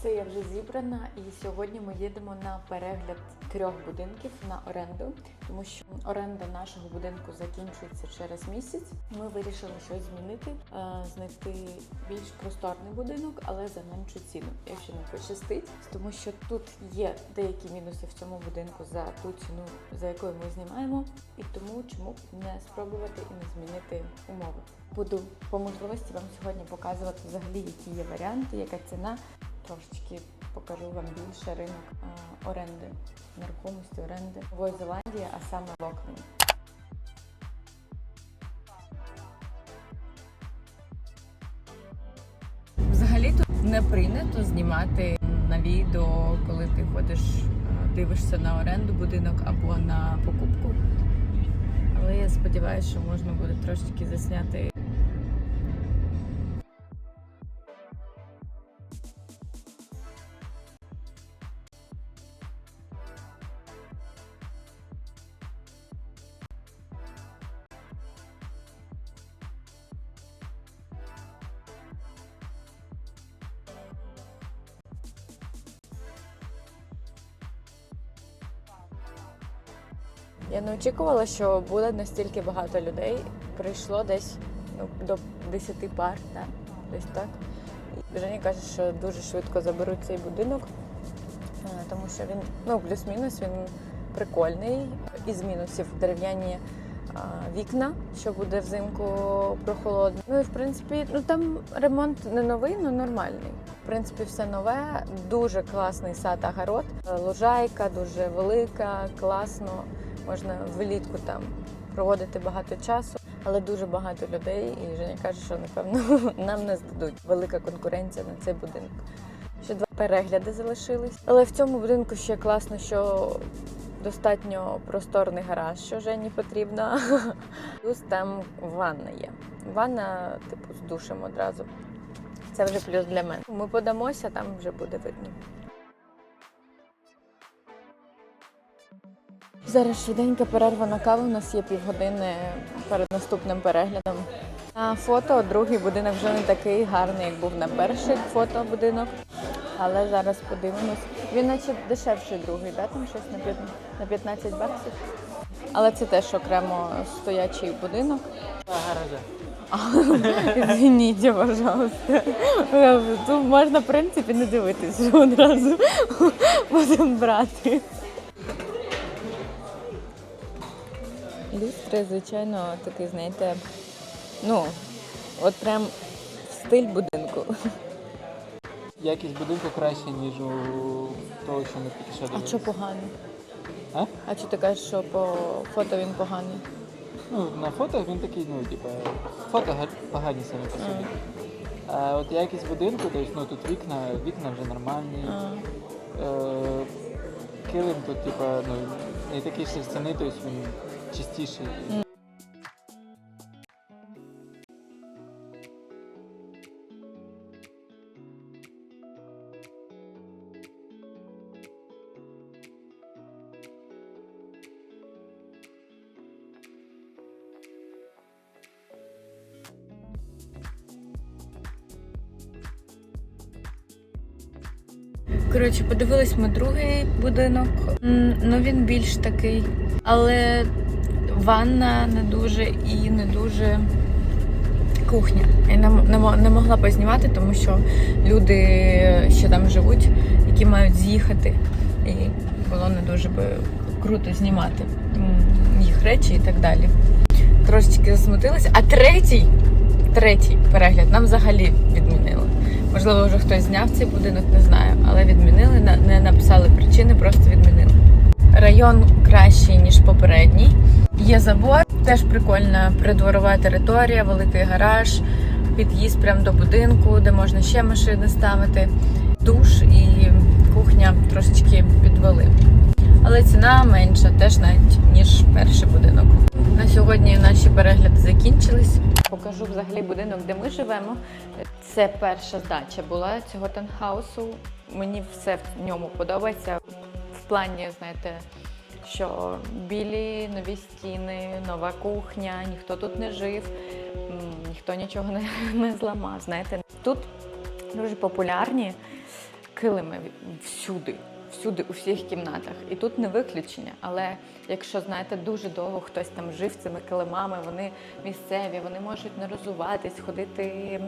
Все, я вже зібрана, і сьогодні ми їдемо на перегляд трьох будинків на оренду, тому що оренда нашого будинку закінчується через місяць. Ми вирішили щось змінити, е, знайти більш просторний будинок, але за меншу ціну, якщо не пощастить, тому що тут є деякі мінуси в цьому будинку за ту ціну, за якою ми знімаємо, і тому чому б не спробувати і не змінити умови. Буду по можливості вам сьогодні показувати взагалі, які є варіанти, яка ціна. Трошечки покажу вам більше ринок а, оренди, нерухомості оренди Нової Зеландії, а саме в Окмені. Взагалі тут не прийнято знімати на відео, коли ти ходиш, е, дивишся на оренду будинок або на покупку. Але я сподіваюся, що можна буде трошечки засняти. Я не очікувала, що буде настільки багато людей. Прийшло десь ну, до 10 пар, так? десь так. І Женя каже, що дуже швидко заберуть цей будинок, е, тому що він, ну, плюс-мінус, він прикольний. Із мінусів дерев'яні а, вікна, що буде взимку прохолодно. Ну і в принципі, ну там ремонт не новий, але нормальний. В принципі, все нове, дуже класний сад агород, Е, лужайка дуже велика, класно. Можна влітку там проводити багато часу, але дуже багато людей. І Женя каже, що напевно нам не здадуть велика конкуренція на цей будинок. Ще два перегляди залишились. Але в цьому будинку ще класно, що достатньо просторний гараж, що Жені потрібно. Плюс там ванна є. Ванна, типу, з душем одразу. Це вже плюс для мене. Ми подамося, там вже буде видно. Зараз швиденька перерва на каву. У нас є півгодини перед наступним переглядом. На фото другий будинок вже не такий гарний, як був на перших фото будинок. Але зараз подивимось. Він наче дешевший другий, да? там щось на п'ят- на 15 баксів. Але це теж окремо стоячий будинок. Извините, пожалуйста. Тут можна, в принципі, не дивитись, що одразу будемо брати. Люстри, звичайно, такий, знаєте, ну, от прям стиль будинку. Якість будинку краще, ніж у того, що ми тільки що А що погано? А? А що ти кажеш, що по фото він поганий? Ну, на фото він такий, ну, типа, фото гар- погані самі по собі. А от якість будинку, тобто, ну, тут вікна, вікна вже нормальні. А, Е, килим тут, типа, ну, не такий шерстяний, тобто він чистіший. Коротше, подивились ми другий будинок. Ну він більш такий, але ванна не дуже і не дуже кухня. Я не, могла познімати, тому що люди ще там живуть, які мають з'їхати. І було не дуже би круто знімати їх речі і так далі. Трошечки засмутилися. А третій, третій перегляд нам взагалі відмінили. Можливо, вже хтось зняв цей будинок, не знаю, але відмінили, не написали причини, просто відмінили. Район кращий, ніж попередній. Є забор, теж прикольна придворова територія, великий гараж, під'їзд прямо до будинку, де можна ще машини ставити, душ і кухня трошечки підвели. Але ціна менша, теж навіть ніж перший будинок. На сьогодні наші перегляди закінчились. Покажу взагалі будинок, де ми живемо. Це перша здача була цього танхаусу. Мені все в ньому подобається. В плані, знаєте, що білі нові стіни, нова кухня, ніхто тут не жив, ніхто нічого не, не зламав. Знаєте, тут дуже популярні килими всюди, всюди, у всіх кімнатах. І тут не виключення. Але якщо знаєте, дуже довго хтось там жив цими килимами, вони місцеві, вони можуть не розуватись, ходити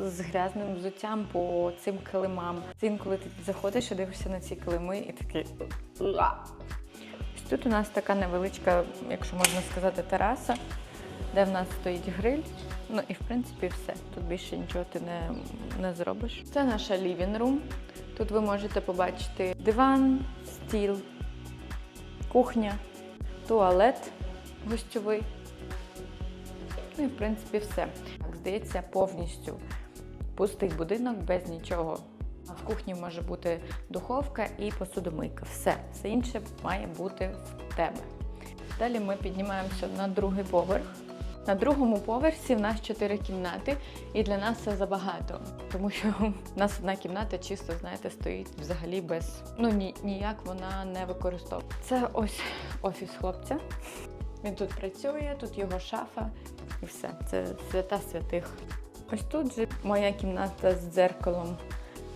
з грязним взуттям по цим килимам. Це інколи ти заходиш і дивишся на ці килими, і такий. Тут у нас така невеличка, якщо можна сказати, тераса, де в нас стоїть гриль. Ну і в принципі все. Тут більше нічого ти не, не зробиш. Це наша room. Тут ви можете побачити диван, стіл, кухня, туалет гостьовий. Ну і в принципі все. Так, здається, повністю пустий будинок без нічого. В кухні може бути духовка і посудомийка. Все, все інше має бути в тебе. Далі ми піднімаємося на другий поверх. На другому поверсі в нас чотири кімнати, і для нас це забагато, тому що в нас одна кімната чисто, знаєте, стоїть взагалі без ну ні, ніяк вона не використовує. Це ось офіс хлопця. Він тут працює, тут його шафа і все. Це свята святих. Ось тут же моя кімната з дзеркалом,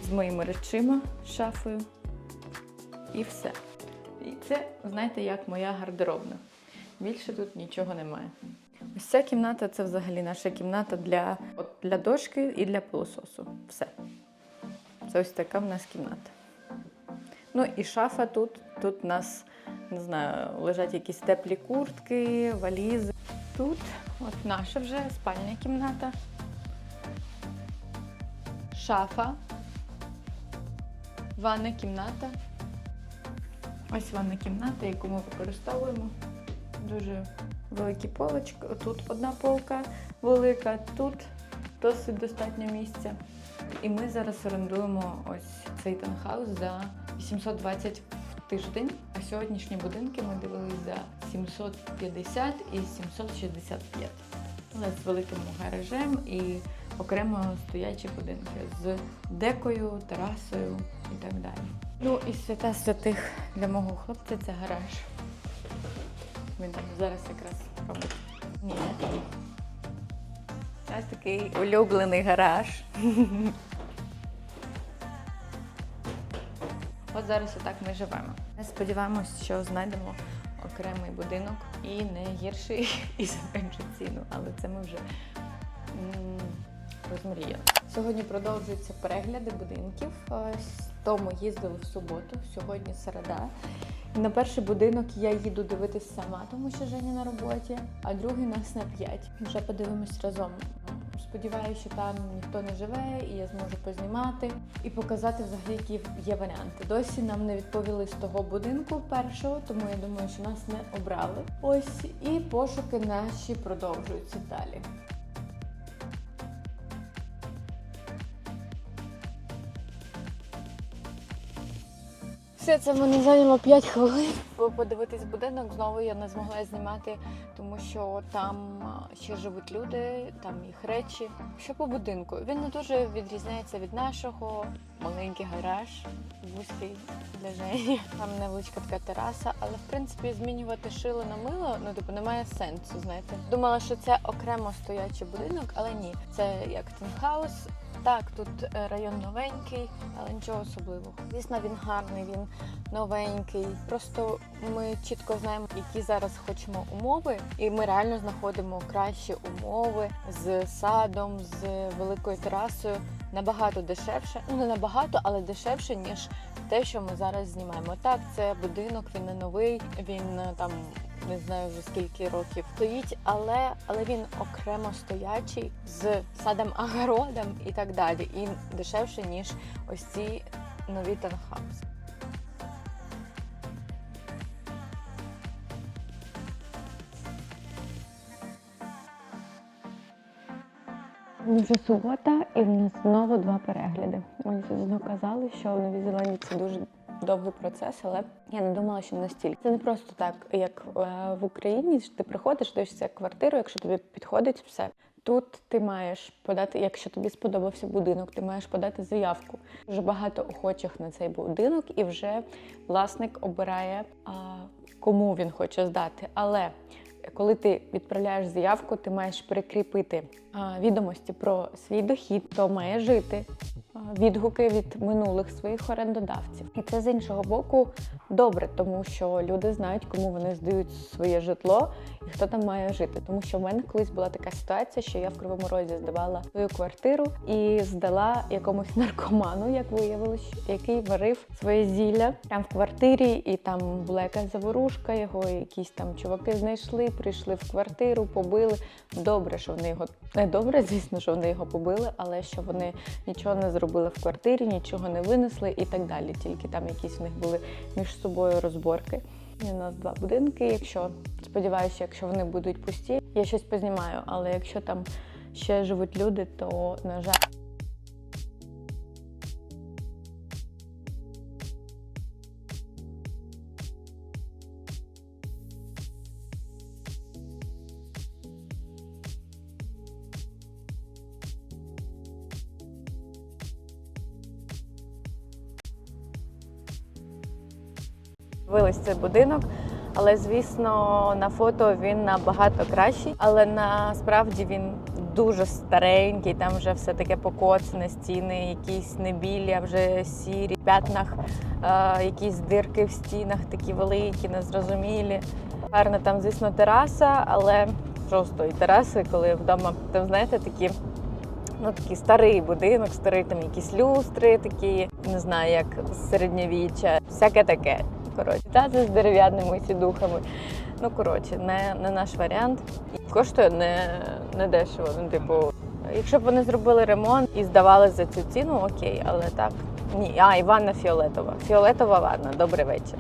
з моїми речима, шафою. І все. І це, знаєте, як моя гардеробна. Більше тут нічого немає. Ось ця кімната це взагалі наша кімната для, от, для дошки і для пилососу. Все. Це ось така в нас кімната. Ну і шафа тут. Тут у нас, не знаю, лежать якісь теплі куртки, валізи. Тут от наша вже спальня кімната. Шафа. Ванна кімната. Ось ванна кімната, яку ми використовуємо. Дуже великі полочки. Тут одна полка велика, тут досить достатньо місця. І ми зараз орендуємо ось цей таунхаус за 820 в тиждень. А сьогоднішні будинки ми дивились за 750 і 765. Але з великим гаражем і окремо стоячі будинки з декою, терасою і так далі. Ну і свята святих для мого хлопця це гараж. Він там зараз якраз робить. Ні. Ось такий улюблений гараж. От зараз отак ми живемо. Сподіваємось, що знайдемо окремий будинок і не гірший і за меншу ціну, але це ми вже розмріяли. Сьогодні продовжуються перегляди будинків. Ось То ми їздили в суботу, сьогодні середа. На перший будинок я їду дивитись сама, тому що Женя на роботі, а другий нас на п'ять. Вже подивимось разом. Сподіваюся, що там ніхто не живе, і я зможу познімати і показати взагалі, які є варіанти. Досі нам не відповіли з того будинку першого, тому я думаю, що нас не обрали. Ось і пошуки наші продовжуються далі. Все це мене зайняло 5 хвилин. Бо подивитись будинок знову я не змогла знімати, тому що там ще живуть люди, там їх речі. Що по будинку? Він не дуже відрізняється від нашого. Маленький гараж, вузький для Жені. Там невеличка така тераса, але в принципі змінювати шило на мило ну типу немає сенсу. Знаєте, думала, що це окремо стоячий будинок, але ні, це як тенхаус. Так, тут е, район новенький, але нічого особливого. Звісно, він гарний, він новенький. Просто ми чітко знаємо, які зараз хочемо умови, і ми реально знаходимо кращі умови з садом, з великою терасою. Набагато дешевше, ну не набагато, але дешевше ніж те, що ми зараз знімаємо. Так, це будинок, він не новий, він е, там не знаю вже скільки років стоїть, але але він окремо стоячий з садом агородом і так далі. І дешевше, ніж ось ці нові танхауси. Вже субота, і в нас знову два перегляди. Мені знову казали, що в Новій Зеландії це дуже довгий процес, але я не думала, що настільки. Це не просто так, як е, в Україні. Ти приходиш, дивишся квартиру, якщо тобі підходить все. Тут ти маєш подати, якщо тобі сподобався будинок, ти маєш подати заявку. Дуже багато охочих на цей будинок, і вже власник обирає, кому він хоче здати. Але коли ти відправляєш заявку, ти маєш прикріпити відомості про свій дохід, хто має жити, відгуки від минулих своїх орендодавців. І це з іншого боку добре, тому що люди знають, кому вони здають своє житло і хто там має жити. Тому що в мене колись була така ситуація, що я в Кривому Розі здавала свою квартиру і здала якомусь наркоману, як виявилось, який варив своє зілля прямо в квартирі, і там була якась заворушка, його якісь там чуваки знайшли, прийшли в квартиру, побили. Добре, що вони його не добре, звісно, що вони його побили, але що вони нічого не зробили в квартирі, нічого не винесли і так далі. Тільки там якісь в них були між собою розборки. У нас два будинки. Якщо сподіваюся, якщо вони будуть пусті, я щось познімаю. Але якщо там ще живуть люди, то на жаль. Дивились цей будинок, але звісно на фото він набагато кращий. Але насправді він дуже старенький. Там вже все таке покоцане, стіни, якісь не білі, а вже сірі п'ятнах, е, якісь дирки в стінах, такі великі, незрозумілі. Гарна там, звісно, тераса, але просто і тераси, коли вдома там знаєте такі. Ну, такий старий будинок, старий там якісь люстри, такі, не знаю, як середньовіччя, всяке таке. Коротше, та з дерев'яними сідухами. Ну, коротше, не, не наш варіант. Коштує не, не дешево. Ну, типу, якщо б вони зробили ремонт і здавали за цю ціну, окей, але так. Ні, а, і ванна фіолетова. Фіолетова ванна. Добрий вечір.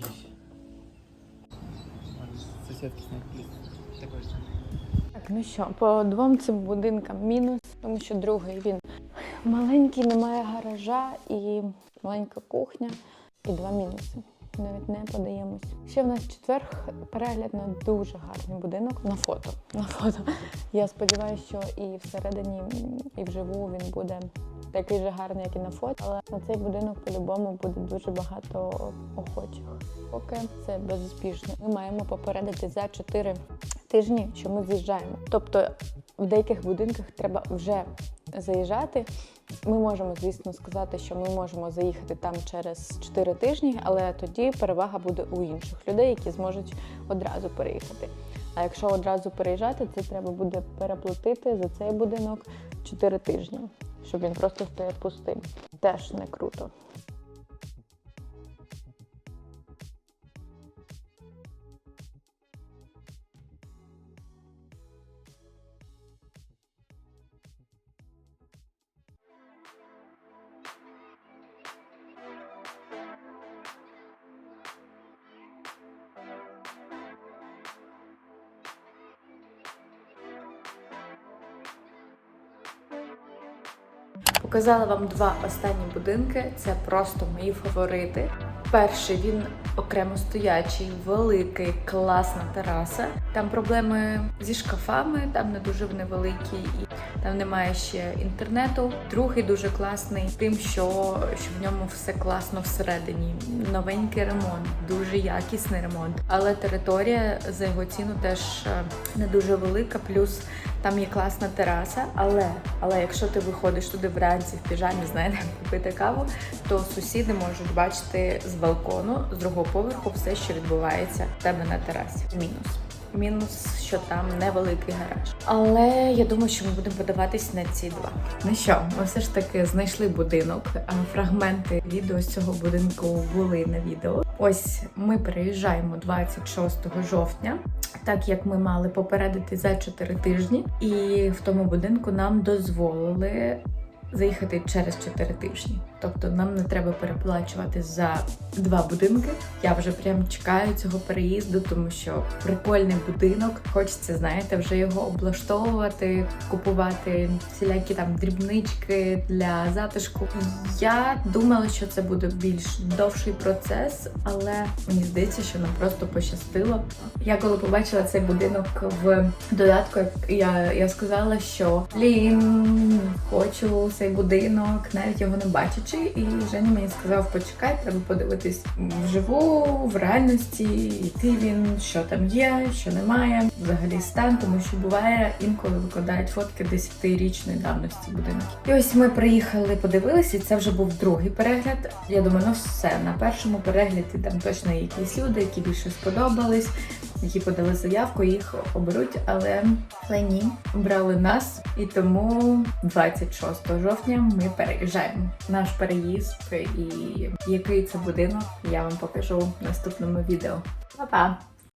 Хранилище. Соседки снять. Так, ну що, по двом цим будинкам мінус, тому що другий він маленький, немає гаража і маленька кухня, і два мінуси. Навіть не подаємось. Ще в нас четвер перегляд на дуже гарний будинок на фото. На фото. Я сподіваюся, що і всередині, і вживу він буде такий же гарний, як і на фото. Але на цей будинок по-любому буде дуже багато охочих. Поки це безуспішно. Ми маємо попередити за 4 тижні, що ми з'їжджаємо. Тобто в деяких будинках треба вже заїжджати. Ми можемо, звісно, сказати, що ми можемо заїхати там через 4 тижні, але тоді перевага буде у інших людей, які зможуть одразу переїхати. А якщо одразу переїжджати, це треба буде переплатити за цей будинок 4 тижні, щоб він просто стояв пустим. Теж не круто. Показала вам два останні будинки. Це просто мої фаворити. Перший він окремо стоячий, великий, класна тераса. Там проблеми зі шкафами, там не дуже вони і там немає ще інтернету. Другий дуже класний, тим, що, що в ньому все класно всередині. Новенький ремонт, дуже якісний ремонт. Але територія за його ціну теж е, не дуже велика. Плюс там є класна тераса, але, але якщо ти виходиш туди вранці в піжамі, знаєте, купити каву, то сусіди можуть бачити з балкону, з другого поверху, все, що відбувається в тебе на терасі. Мінус. Мінус, що там невеликий гараж. Але я думаю, що ми будемо подаватись на ці два. Ну що, ми все ж таки знайшли будинок. Фрагменти відео з цього будинку були на відео. Ось ми переїжджаємо 26 жовтня, так як ми мали попередити за 4 тижні, і в тому будинку нам дозволили заїхати через 4 тижні. Тобто нам не треба переплачувати за два будинки. Я вже прям чекаю цього переїзду, тому що прикольний будинок. Хочеться, знаєте, вже його облаштовувати, купувати всілякі там дрібнички для затишку. Я думала, що це буде більш довший процес, але мені здається, що нам просто пощастило. Я коли побачила цей будинок в додатку, я, я сказала, що блін, хочу цей будинок, навіть його не бачачи. І Женя мені сказав, почекай, треба подивитись вживу, в реальності, який він, що там є, що немає, взагалі стан, тому що буває інколи викладають фотки 10-річної давності будинків. І ось ми приїхали, подивилися, і це вже був другий перегляд. Я думаю, ну все, на першому перегляді там точно є якісь люди, які більше сподобались, які подали заявку, їх оберуть, але, але ні, обрали нас. І тому 26 жовтня ми переїжджаємо. Наш переїзд і який це будинок, я вам покажу в наступному відео. Па-па!